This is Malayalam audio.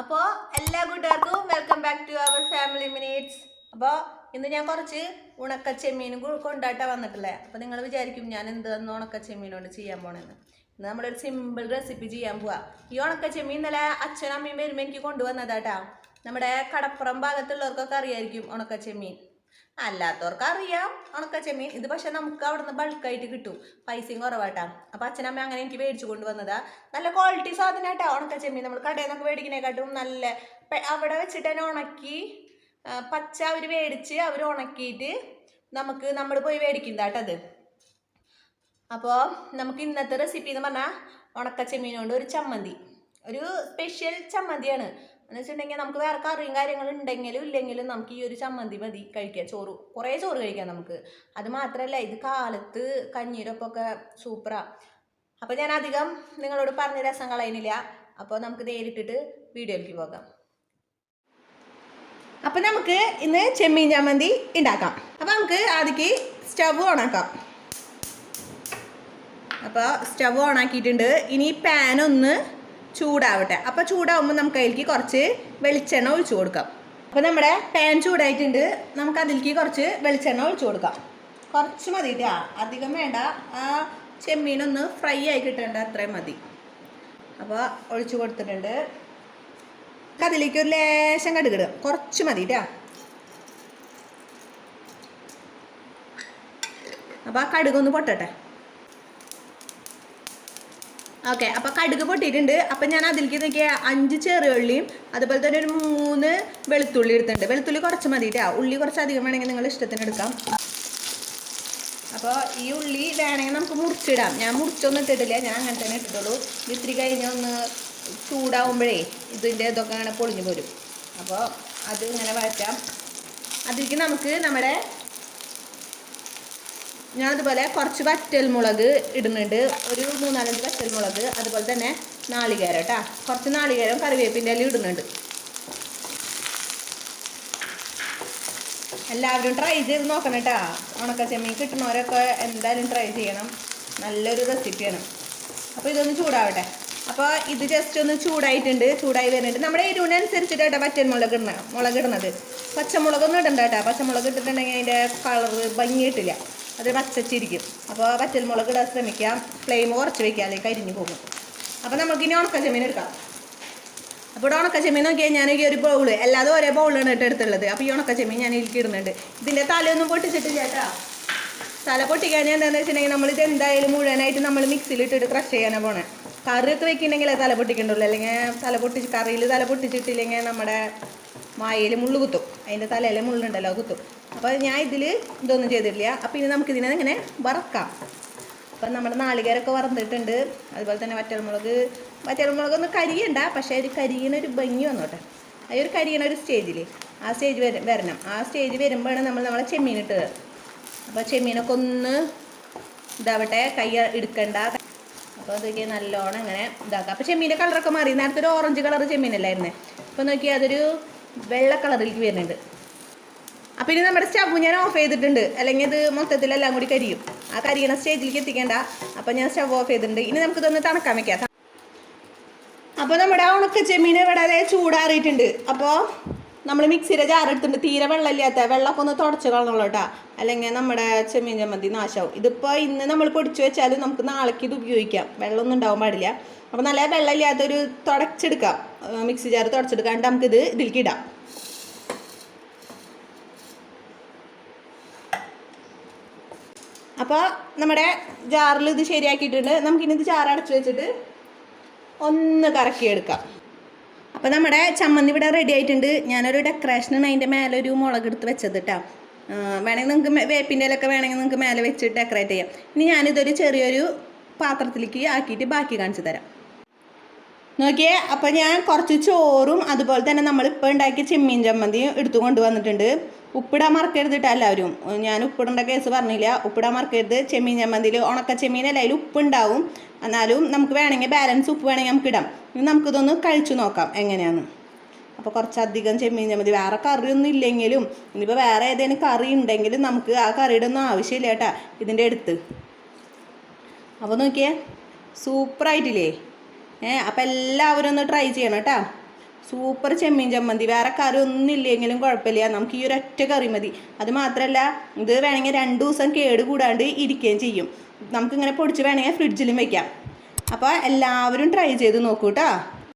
അപ്പോൾ എല്ലാ കൂട്ടുകാർക്കും welcome back to our family minutes അപ്പോൾ ഇന്ന് ഞാൻ കുറച്ച് ഉണക്ക ചെമ്മീനും കൊണ്ടാട്ടാ വന്നിട്ടുള്ളത് അപ്പോൾ നിങ്ങൾ വിചാരിക്കും ഞാൻ എന്തെന്ന് ഉണക്ക ചെമ്മീൻ കൊണ്ട് ചെയ്യാൻ പോണെന്ന്. ഇന്ന് നമ്മളൊരു സിമ്പിൾ റെസിപ്പി ചെയ്യാൻ പോവാ. ഈ ഉണക്ക ചെമ്മീൻ ഇന്നലെ അച്ഛനും അമ്മയും വരുമ്പോൾ എനിക്ക് കൊണ്ടുവന്നതാട്ടാ നമ്മുടെ കടപ്പുറം ഭാഗത്തുള്ളവർക്കൊക്കെ അറിയായിരിക്കും ഉണക്ക ചെമ്മീൻ അല്ലാത്തവർക്ക് അറിയാം ഉണക്ക ചെമ്മീൻ. ഇത് പക്ഷെ നമുക്ക് അവിടുന്ന് ബൾക്കായിട്ട് കിട്ടും. പൈസയും കുറവാട്ടാ. അപ്പം അച്ഛനമ്മ അങ്ങനെ എനിക്ക് മേടിച്ചു കൊണ്ടുവന്നതാ. നല്ല ക്വാളിറ്റി സാധനമായിട്ടാ ഉണക്ക ചെമ്മീൻ. നമ്മൾ കടയിൽ നിന്നൊക്കെ മേടിക്കണേക്കാട്ടും നല്ല അവിടെ വെച്ചിട്ട് തന്നെ ഉണക്കി പച്ച അവർ മേടിച്ച് അവർ ഉണക്കിയിട്ട് നമുക്ക് നമ്മൾ പോയി മേടിക്കുന്നതാട്ടത് അപ്പോൾ നമുക്ക് ഇന്നത്തെ റെസിപ്പി എന്ന് പറഞ്ഞാൽ ഉണക്ക ചെമ്മീൻ ഒരു ചമ്മന്തി. ഒരു സ്പെഷ്യൽ ചമ്മന്തിയാണ്. എന്ന് വെച്ചിട്ടുണ്ടെങ്കിൽ നമുക്ക് വേറെ കറിയും കാര്യങ്ങളും ഉണ്ടെങ്കിലും ഇല്ലെങ്കിലും നമുക്ക് ഈ ഒരു ചമ്മന്തി മതി കഴിക്കാം. ചോറ് കുറേ ചോറ് കഴിക്കാം നമുക്ക്. അത് മാത്രമല്ല ഇത് കാലത്ത് കഞ്ഞീരൊപ്പൊക്കെ സൂപ്പറാ അപ്പോൾ ഞാൻ അധികം നിങ്ങളോട് പറഞ്ഞ രസം കളയുന്നില്ല. അപ്പോൾ നമുക്ക് നേരിട്ടിട്ട് വീഡിയോയിലേക്ക് പോകാം. അപ്പം നമുക്ക് ഇന്ന് ചെമ്മീൻ ചമ്മന്തി ഉണ്ടാക്കാം അപ്പം നമുക്ക് ആദ്യക്ക് സ്റ്റവ് ഓണാക്കാം. അപ്പോൾ സ്റ്റവ് ഓൺ ആക്കിയിട്ടുണ്ട് ഇനി പാനൊന്ന് ചൂടാവട്ടെ. അപ്പോൾ ചൂടാവുമ്പോൾ നമുക്ക് അതിലേക്ക് കുറച്ച് വെളിച്ചെണ്ണ ഒഴിച്ചു കൊടുക്കാം. അപ്പോൾ നമ്മുടെ പാൻ ചൂടായിട്ടുണ്ട്. നമുക്ക് അതിലേക്ക് കുറച്ച് വെളിച്ചെണ്ണ ഒഴിച്ചു കൊടുക്കാം. കുറച്ച് മതി കേട്ടോ അധികം വേണ്ട. ആ ചെമ്മീനൊന്ന് ഫ്രൈ ആയി കിട്ടേണ്ട അത്രയും മതി. അപ്പോൾ ഒഴിച്ചു കൊടുത്തിട്ടുണ്ട്. അതിലേക്ക് ഒരു ലേശം കടുകിടുക കുറച്ച് മതി കേട്ടോ അപ്പോൾ ആ കടുകൊന്ന് പൊട്ടട്ടെ. ഓക്കെ അപ്പോൾ കടുക് പൊട്ടിയിട്ടുണ്ട്. അപ്പം ഞാൻ അതിലേക്ക് നോക്കിയ അഞ്ച് ചെറിയുള്ളിയും അതുപോലെ തന്നെ ഒരു മൂന്ന് വെളുത്തുള്ളി എടുത്തിട്ടുണ്ട്. വെളുത്തുള്ളി കുറച്ച് മതി കേട്ടോ ഉള്ളി കുറച്ച് അധികം വേണമെങ്കിൽ നിങ്ങൾ ഇഷ്ടത്തിന് എടുക്കാം. അപ്പോൾ ഈ ഉള്ളി വേണമെങ്കിൽ നമുക്ക് മുറിച്ചിടാം. ഞാൻ മുറിച്ചൊന്നും ഇട്ടിട്ടില്ല. ഞാൻ അങ്ങനെ തന്നെ ഇട്ടിട്ടുള്ളൂ. ഇത് ഇത്തിരി കഴിഞ്ഞ് ഒന്ന് ചൂടാവുമ്പോഴേ ഇതിന്റെ ഇതൊക്കെ അങ്ങനെ പൊളിഞ്ഞു പോരും. അപ്പോൾ അത് ഇങ്ങനെ വഴറ്റാം. അതിലേക്ക് നമുക്ക് നമ്മുടെ ഞാൻ കുറച്ച് കുറച്ച് വറ്റൽമുളക് ഇടുന്നുണ്ട്. ഒരു മൂന്നാലഞ്ച് വറ്റൽമുളക് അതുപോലെ തന്നെ നാളികേരം കേട്ടോ കുറച്ച് നാളികേരം കറിവേപ്പിന്റെ ഇല ഇടുന്നുണ്ട്. എല്ലാവരും ട്രൈ ചെയ്ത് നോക്കണം കേട്ടോ ഉണക്ക ചെമ്മീൻ കിട്ടുന്നവരൊക്കെ എന്തായാലും ട്രൈ ചെയ്യണം. നല്ലൊരു റെസിപ്പിയാണ് അപ്പോൾ ഇതൊന്ന് ചൂടാവട്ടെ. അപ്പോൾ ഇത് ജസ്റ്റ് ഒന്ന് ചൂടായിട്ടുണ്ട്. ചൂടായി വരുന്നുണ്ട്. നമ്മുടെ എരിവിനനുസരിച്ചിട്ട് കേട്ടോ പറ്റൻ മുളക് ഇടണം മുളക് ഇടുന്നത്. പച്ചമുളകൊന്നും ഇടണ്ട കേട്ടോ പച്ചമുളക് ഇട്ടിട്ടുണ്ടെങ്കിൽ അതിന്റെ കളറ് ഭംഗി കിട്ടില്ല അത് പച്ചച്ചിരിക്കും അപ്പോൾ വറ്റൽ മുളക് ഇടാൻ ശ്രമിക്കാം ഫ്ലെയിം കുറച്ച് വെക്കുക അല്ലെങ്കിൽ കരിഞ്ഞു പോകും. അപ്പോൾ നമുക്കിനി ഉണക്ക ചെമ്മീൻ എടുക്കാം. അപ്പോൾ ഇവിടെ ഉണക്ക ചെമ്മീൻ നോക്കിയാൽ ഞാൻ ഈ ഒരു ബൗൾ അല്ലാതെ ഒരേ ബൗളാണ് കേട്ടോ എടുത്തുള്ളത്. അപ്പോൾ ഈ ഉണക്ക ചെമ്മീൻ ഞാൻ ഇതിലേക്ക് ഇടുന്നുണ്ട്. ഇതിന്റെ തലയൊന്നും പൊട്ടിച്ചിട്ടില്ല കേട്ടോ. തല പൊട്ടിക്കാൻ എന്താണെന്ന് വെച്ചിട്ടുണ്ടെങ്കിൽ നമ്മൾ ഇത് എന്തായാലും മുഴുവനായിട്ട് നമ്മൾ മിക്സിയിൽ ഇട്ടിട്ട് ക്രഷ് ചെയ്യാനാണ് പോണേ. കറിയൊക്കെ വെക്കുന്നുണ്ടെങ്കിൽ തല പൊട്ടിക്കണ്ടുള്ളൂ അല്ലെങ്കിൽ തല പൊട്ടിച്ച് കറിയിൽ തല പൊട്ടിച്ചിട്ടില്ലെങ്കിൽ നമ്മുടെ മായയിൽ മുള്ളു കുത്തും. അതിന്റെ തലയിൽ മുള്ളുണ്ടല്ലോ കുത്തും. അപ്പോൾ ഞാൻ ഇതിൽ ഇതൊന്നും ചെയ്തിട്ടില്ല. അപ്പോൾ ഇനി നമുക്ക് നമുക്കിതിനെ ഇങ്ങനെ വറക്കാം. അപ്പം നമ്മുടെ നാളികേരൊക്കെ വറന്നിട്ടുണ്ട്. അതുപോലെ തന്നെ വറ്റൽമുളക് ഒന്ന് കരിയണ്ട പക്ഷേ ഒരു കരിയണ ഒരു ഭംഗി വന്നോട്ടെ. ആ ഒരു കരിയണ ഒരു സ്റ്റേജിൽ ആ സ്റ്റേജ് വര വരണം. ആ സ്റ്റേജ് വരുമ്പോഴാണ് നമ്മൾ നമ്മളെ ചെമ്മീൻ ഇട്ടത്. അപ്പോൾ ചെമ്മീനൊക്കെ ഒന്ന് ഇതാവട്ടെ കൈ എടുക്കണ്ട. അപ്പോൾ അതൊക്കെ നല്ലോണം ഇങ്ങനെ ഇതാക്കാം. അപ്പോൾ ചെമ്മീന്റെ കളറൊക്കെ മാറി. നേരത്തെ ഒരു ഓറഞ്ച് കളർ ചെമ്മീനല്ലായിരുന്നേ. അപ്പോൾ നോക്കിയാൽ അതൊരു വെള്ള കളറിലേക്ക് വരുന്നുണ്ട്. അപ്പം ഇനി നമ്മുടെ സ്റ്റവ് ഞാൻ ഓഫ് ചെയ്തിട്ടുണ്ട്. അല്ലെങ്കിൽ ഇത് മൊത്തത്തിലെല്ലാം കൂടി കരിയും. ആ കരിയണ സ്റ്റേജിലേക്ക് എത്തിക്കേണ്ട. അപ്പം ഞാൻ സ്റ്റവ് ഓഫ് ചെയ്തിട്ടുണ്ട്. ഇനി നമുക്കിതൊന്ന് തണക്കാൻ വെക്കാം. അപ്പോൾ നമ്മുടെ ഉണക്ക ചെമ്മീൻ ഇവിടെ ചൂടാറിയിട്ടുണ്ട്. അപ്പോൾ നമ്മൾ മിക്സിയുടെ ജാർ എടുത്തിട്ടുണ്ട്. തീരെ വെള്ളമില്ലാത്ത വെള്ളമൊക്കെ ഒന്ന് തുടച്ച് കളഞ്ഞോളൂ കേട്ടോ. അല്ലെങ്കിൽ നമ്മുടെ ചെമ്മീൻ ചമ്മന്തി നാശമാവും ഇതിപ്പോൾ ഇന്ന് നമ്മൾ പൊടിച്ചു വെച്ചാൽ നമുക്ക് നാളേക്ക് ഇത് ഉപയോഗിക്കാം. വെള്ളമൊന്നും ഉണ്ടാവാൻ പാടില്ല. അപ്പോൾ നല്ല വെള്ളമില്ലാത്തൊരു തുടച്ചെടുക്കാം. മിക്സി ജാർ തുടച്ചെടുക്കാണ്ട് നമുക്കിത് ഇതിലേക്ക് ഇടാം. അപ്പോൾ നമ്മുടെ ജാറിൽ ഇത് ശരിയാക്കിയിട്ടുണ്ട്. നമുക്കിനി ഇത് അടച്ചു വെച്ചിട്ട് ഒന്ന് കറക്കിയെടുക്കാം. അപ്പോൾ നമ്മുടെ ചമ്മന്തി ഇവിടെ റെഡി ആയിട്ടുണ്ട്. ഞാനൊരു ഡെക്കറേഷനാണ് അതിന്റെ മേലെ ഒരു മുളക് എടുത്ത് വെച്ചത് കേട്ടോ വേണമെങ്കിൽ നിങ്ങൾക്ക് വേപ്പിന്റെ ഇലൊക്കെ വേണമെങ്കിൽ നിങ്ങൾക്ക് മേലെ വെച്ച് ഡെക്കറേറ്റ് ചെയ്യാം. ഇനി ഞാനിതൊരു ചെറിയൊരു പാത്രത്തിലേക്ക് ആക്കിയിട്ട് ബാക്കി കാണിച്ചു തരാം. നോക്കിയേ അപ്പോൾ ഞാൻ കുറച്ച് ചോറും അതുപോലെ തന്നെ നമ്മളിപ്പോൾ ഉണ്ടാക്കിയ ചെമ്മീൻ ചമ്മന്തിയും എടുത്തു കൊണ്ടുവന്നിട്ടുണ്ട്. ഉപ്പിടാൻ മറക്കരുത് കേട്ടോ എല്ലാവരും. ഞാൻ ഉപ്പിടേണ്ട കേസ് പറഞ്ഞില്ല. ഉപ്പിടാൻ മറക്കരുത്. ചെമ്മീൻ ചമ്മന്തിയിൽ ഉണക്ക ചെമ്മീനല്ല അതിൽ ഉപ്പുണ്ടാവും. എന്നാലും നമുക്ക് വേണമെങ്കിൽ ബാലൻസ് ഉപ്പ് വേണമെങ്കിൽ നമുക്ക് ഇടാം. ഇനി നമുക്കിതൊന്ന് കഴിച്ചു നോക്കാം എങ്ങനെയാണ് അപ്പോൾ കുറച്ചധികം ചെമ്മീൻ ചമ്മന്തി. വേറെ കറിയൊന്നും ഇല്ലെങ്കിലും ഇനിയിപ്പോൾ വേറെ ഏതെങ്കിലും കറി ഉണ്ടെങ്കിലും നമുക്ക് ആ കറിയുടെ ഒന്നും ആവശ്യമില്ല കേട്ടാ ഇതിന്റെ അടുത്ത്. അപ്പോൾ നോക്കിയേ സൂപ്പറായിട്ടില്ലേ? അപ്പം എല്ലാവരും ഒന്ന് ട്രൈ ചെയ്യണം കേട്ടോ സൂപ്പർ ചെമ്മീൻ ചമ്മന്തി. വേറെ കറി ഒന്നും ഇല്ലെങ്കിലും കുഴപ്പമില്ല. നമുക്ക് ഈ ഒറ്റ കറി മതി. അത് മാത്രമല്ല ഇത് വേണമെങ്കിൽ രണ്ട് ദിവസം കേട് കൂടാണ്ട് ഇരിക്കുകയും ചെയ്യും. നമുക്കിങ്ങനെ പൊടിച്ച് വേണമെങ്കിൽ ഫ്രിഡ്ജിലും വെക്കാം. അപ്പോൾ എല്ലാവരും ട്രൈ ചെയ്ത് നോക്കൂ കേട്ടോ